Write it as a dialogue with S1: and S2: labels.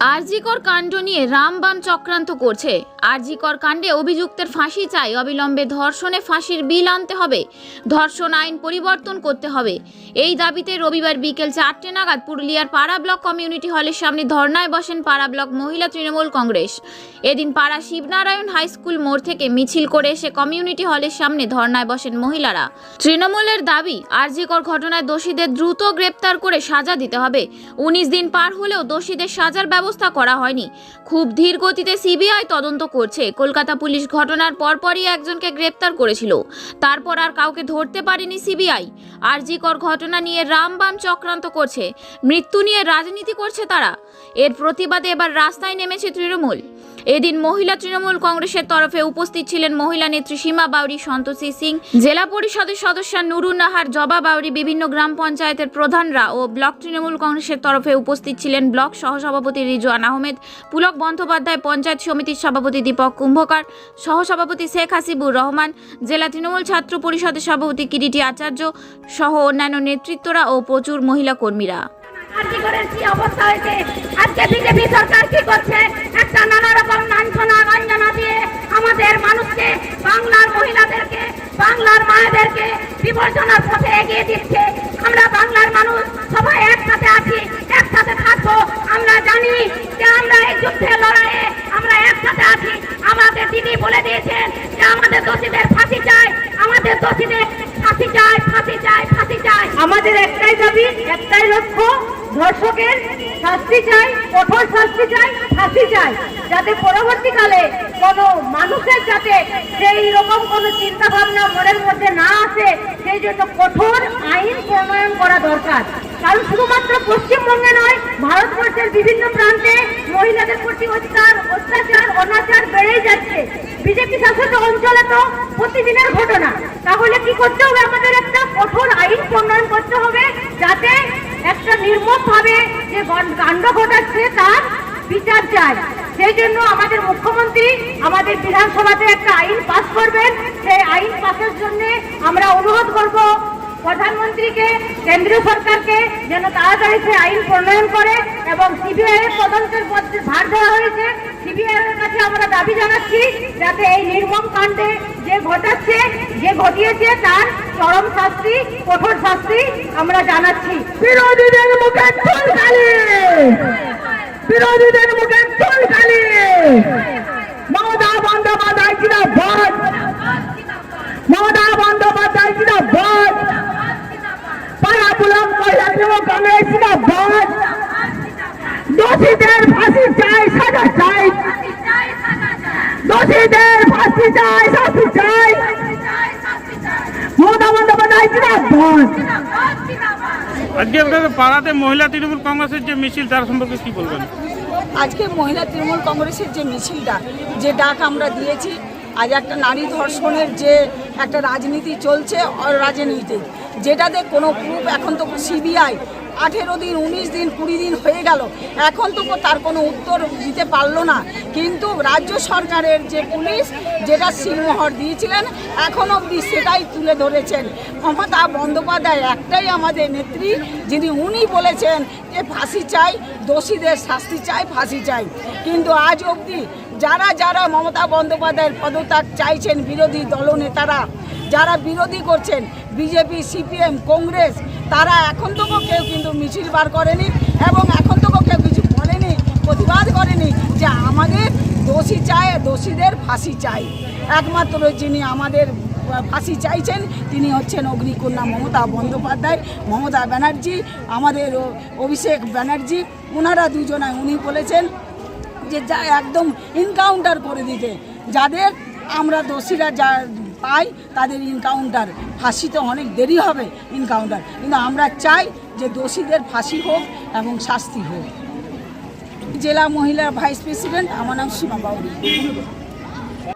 S1: আরজিকর কাণ্ড নিয়ে রামবাম চক্রান্ত করছে। আরজিকর কাণ্ডে অভিযুক্তের ফাঁসি চাই, অবিলম্বে ধর্ষণে ফাঁসির বিল আনতে হবে। ধর্ষণ আইন পরিবর্তন করতে হবে। এই দাবিতে রবিবার বিকেল চারটে নাগাদ পুরুলিয়ার পাড়া ব্লক কমিউনিটি হলের সামনে ধর্নায় বসেন পাড়া ব্লক মহিলা তৃণমূল কংগ্রেস। এদিন পাড়া শিবনারায়ণ হাই স্কুল মোড় থেকে মিছিল করে এসে কমিউনিটি হলের সামনে ধর্নায় বসেন মহিলারা। তৃণমূলের দাবি, আরজিকর ঘটনায় দোষীদের দ্রুত গ্রেপ্তার করে সাজা দিতে হবে। উনিশ দিন পার হলেও দোষীদের সাজার ব্যবস্থা করা হয়নি। খুব ধীর গতিতে সিবিআই তদন্ত করছে। কলকাতা পুলিশ ঘটনার পরপরই একজনকে গ্রেপ্তার করেছিল। তারপর আর কাউকে ধরতে পারেনি সিবিআই। আরজিকর ঘটনা নিয়ে রামবাম চক্রান্ত করছে। মৃত্যু নিয়ে রাজনীতি করছে তারা। এর প্রতিবাদে এবার রাস্তায় নেমেছে তৃণমূল। এদিন মহিলা তৃণমূল কংগ্রেসের তরফে উপস্থিত ছিলেন মহিলা নেত্রী সীমা বাউরি, সন্তোষী সিং, জেলা পরিষদের সদস্য নুরুন নাহার, জবা বাউরি, বিভিন্ন গ্রাম পঞ্চায়েতের প্রধানরা ও ব্লক তৃণমূল কংগ্রেসের তরফে উপস্থিত ছিলেন ব্লক সহসভাপতি রিজওয়ান আহমেদ, পুলক বন্দ্যোপাধ্যায় পঞ্চায়েত সমিতির সভাপতি দীপক কুম্ভকার, সহসভাপতি শেখ হাসিবুর রহমান, জেলা তৃণমূল ছাত্র পরিষদের সভাপতি কিরিটি আচার্য সহ অন্যান্য নেতৃত্বরা ও প্রচুর মহিলা কর্মীরা।
S2: আজকে বিজেপি সরকার কি করছে? একটা বাংলার মহিলাদেরকে, বাংলার মায়েদেরকে বিবর্জনার পথে এগিয়ে দিচ্ছে। আমরা বাংলার মানুষ, সবাই একসাথে আছি, একসাথে থাকব। আমরা জানি যে আমরা এই যুদ্ধে লড়াইয়ে আমরা একসাথে আছি। আমাদের দিদি বলে দিয়েছেন যে আমাদের দোষীদের ফাঁসি চাই, আমাদের দোষীদের ফাঁসি চাই ফাঁসি চাই ফাঁসি চাই।
S3: আমাদের একটাই দাবি, একটাই লক্ষ্য ধর্ষকের শাস্তি চাই, কঠোর শাস্তি চাই, ফাঁসি চাই, যাতে পরবর্তীকালে কোনো মানুষের যাতে সেই রকম কোনো চিন্তা ভাবনা মনের মধ্যে না আসে, সেই জন্য কঠোর আইন প্রণয়ন করা দরকার। কারণ শুধুমাত্র পশ্চিমবঙ্গে নয়, ভারতবর্ষের বিভিন্ন প্রান্তে মহিলাদের প্রতি অত্যাচার অত্যাচার, অনাচার বেড়েই যাচ্ছে। বিজেপি শাসিত অঞ্চলে তো প্রতিদিনের ঘটনা। তাহলে কি করতে হবে? আমাদের একটা কঠোর আইন প্রণয়ন করতে হবে। একটা নির্মম ভাবে যে কাণ্ড ঘটাচ্ছে তার বিচার চাই। সেই জন্য আমাদের মুখ্যমন্ত্রী আমাদের বিধানসভাতে একটা আইন পাস করবেন। সেই আইন পাসের জন্য আমরা অনুরোধ করব প্রধানমন্ত্রীকে, কেন্দ্রীয় সরকারকে যেন তাড়াতাড়ি সে আইন প্রণয়ন করে এবং সিবিআই তদন্তের মধ্যে ভার দেওয়া হয়েছে। সিবিআই এর কাছে আমরা দাবি জানাচ্ছি যাতে এই নির্মম কাণ্ডে যে ঘটাচ্ছে, যে ঘটিয়েছে তার চরম শাস্তি, কঠোর শাস্তি আমরা জানাচ্ছি। বিরোধীদের মুখে চুলকালি বিরোধীদের মুখে চুলকালি মমতা বন্দ্যোপাধ্যায় কিনা ভোট মমতা বন্দ্যোপাধ্যায় কিনা ভোট পাড়া বুলক মহিলা তৃণমূল কংগ্রেস কিনা ভোট দোষীদের ফাঁসি চাই সাজা চাই দোষীদের ফাঁসি চাই শাস্তি চাই। মমতা বন্দ্যোপাধ্যায় কিনা ভোট
S4: আজকে আপনাদের পাড়াতে মহিলা তৃণমূল কংগ্রেসের যে মিছিল তার সম্পর্কে কি বলবেন?
S5: আজকে মহিলা তৃণমূল কংগ্রেসের যে মিছিলটা যে ডাক আমরা দিয়েছি আজ একটা নারী ধর্ষণের যে একটা রাজনীতি চলছে রাজনীতি যেটাতে কোনো প্রুফ এখন তো সিবিআই আঠেরো দিন, উনিশ দিন, কুড়ি দিন হয়ে গেল। এখন তো তার কোনো উত্তর দিতে পারল না। কিন্তু রাজ্য সরকারের যে পুলিশ, যেটা সিলমোহর দিয়েছিলেন, এখন অবধি সেটাই তুলে ধরেছেন। মমতা বন্দ্যোপাধ্যায় একটাই আমাদের নেত্রী, যিনি উনি বলেছেন যে ফাঁসি চাই, দোষীদের শাস্তি চাই, ফাঁসি চাই। কিন্তু আজ অবধি যারা যারা মমতা বন্দ্যোপাধ্যায়ের পদত্যাগ চাইছেন বিরোধী দলনেতারা, যারা বিরোধী করছেন বিজেপি, সিপিএম, কংগ্রেস, তারা এখন তো কেউ কিন্তু মিছিল বার করেনি এবং এখন তো কেউ কিছু বলেনি, প্রতিবাদ করেনি যে আমাদের দোষী চায়, দোষীদের ফাঁসি চাই। একমাত্র যিনি আমাদের ফাঁসি চাইছেন, তিনি হচ্ছেন অগ্নিকন্যা মমতা বন্দ্যোপাধ্যায়, মমতা ব্যানার্জি, আমাদের অভিষেক ব্যানার্জি। ওনারা দুজনায় উনি বলেছেন যে যা একদম এনকাউন্টার করে দিতে। যাদের আমরা দোষীরা যা পাই, তাদের ইনকাউন্টার ফাঁসিতে অনেক দেরি হবে এনকাউন্টার কিন্তু আমরা চাই যে দোষীদের ফাঁসি হোক এবং শাস্তি হোক। জেলা মহিলা ভাইস প্রেসিডেন্ট, আমার নাম সীমা বাউরি